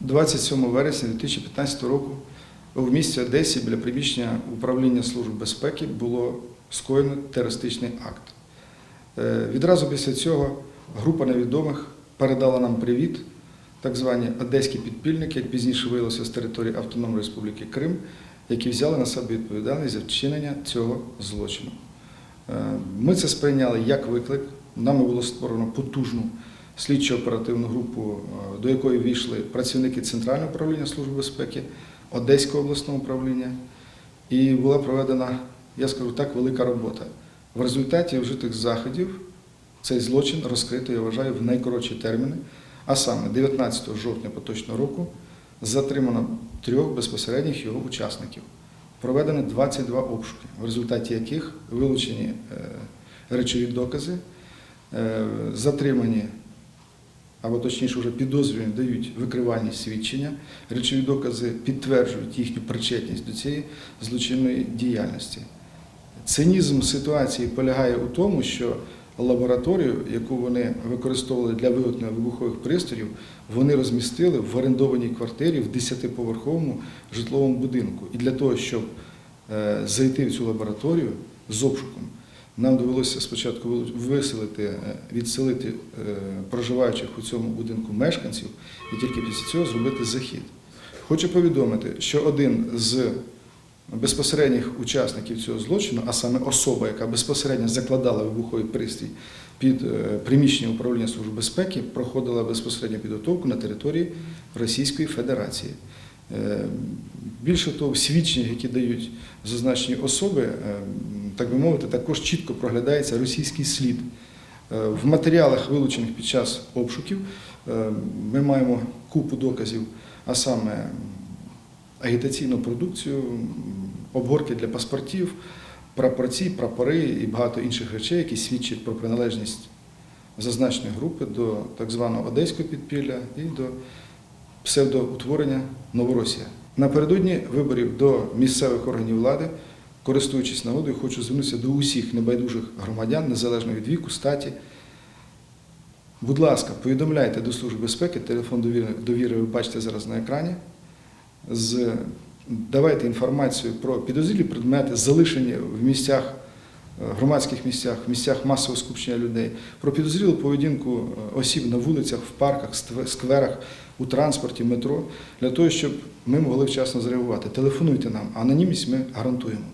27 вересня 2015 року в місті Одесі біля приміщення управління Служби безпеки було скоєно терористичний акт. Е, Відразу після цього група невідомих передала нам привіт, так звані одеські підпільники, як пізніше виявилося з території Автономної Республіки Крим, які взяли на себе відповідальність за вчинення цього злочину. Е, Ми це сприйняли як виклик. Нами було створено потужну слідчо-оперативну групу, е, до якої війшли працівники Центрального управління Служби безпеки, Одеського обласного управління, і була проведена, я скажу так, велика робота. В результаті вжитих заходів цей злочин розкрито, я вважаю, в найкоротші терміни, а саме 19 жовтня поточного року затримано трьох безпосередніх його учасників. Проведено 22 обшуки, в результаті яких вилучені е, речові докази, е, затримані, або точніше вже підозрювані дають викривальні свідчення, речові докази підтверджують їхню причетність до цієї злочинної діяльності. Цинізм ситуації полягає у тому, що лабораторію, яку вони використовували для виготовлення вибухових пристроїв, вони розмістили в орендованій квартирі в 10-поверховому житловому будинку. І для того, щоб е, зайти в цю лабораторію з обшуком, нам довелося спочатку виселити, е, відселити е, проживаючих у цьому будинку мешканців і тільки після цього зробити захід. Хочу повідомити, що один з безпосередніх учасників цього злочину, а саме особа, яка безпосередньо закладала вибуховий пристрій під е, приміщення управління Служби безпеки, проходила безпосередню підготовку на території Російської Федерації. Більше того, в свідченнях, які дають зазначені особи, так би мовити, також чітко проглядається російський слід. Е, В матеріалах, вилучених під час обшуків, е, ми маємо купу доказів, а саме агітаційну продукцію, обгорки для паспортів, прапорці, прапори і багато інших речей, які свідчать про приналежність зазначеної групи до так званого одеського підпілля і до псевдоутворення Новоросія. Напередодні виборів до місцевих органів влади, користуючись нагодою, хочу звернутися до усіх небайдужих громадян, незалежно від віку, статі. Будь ласка, повідомляйте до Служби безпеки, телефон довіри, ви бачите зараз на екрані. З, давайте інформацію про підозрілі предмети, залишені в місцях, е, громадських місцях, в місцях масового скупчення людей, про підозрілу поведінку е, осіб на вулицях, в парках, скверах, у транспорті, метро, для того, щоб ми могли вчасно зреагувати. Телефонуйте нам, анонімність ми гарантуємо.